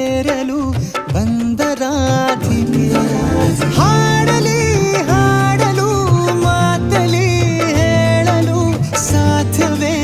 ಸೇರಲು ಬಂದರಾಧಿಗೆ ಹಾಡಲಿ ಹಾಡಲು ಮಾತಲಿ ಹೇಳಲು ಸಾಧ್ಯವೇ?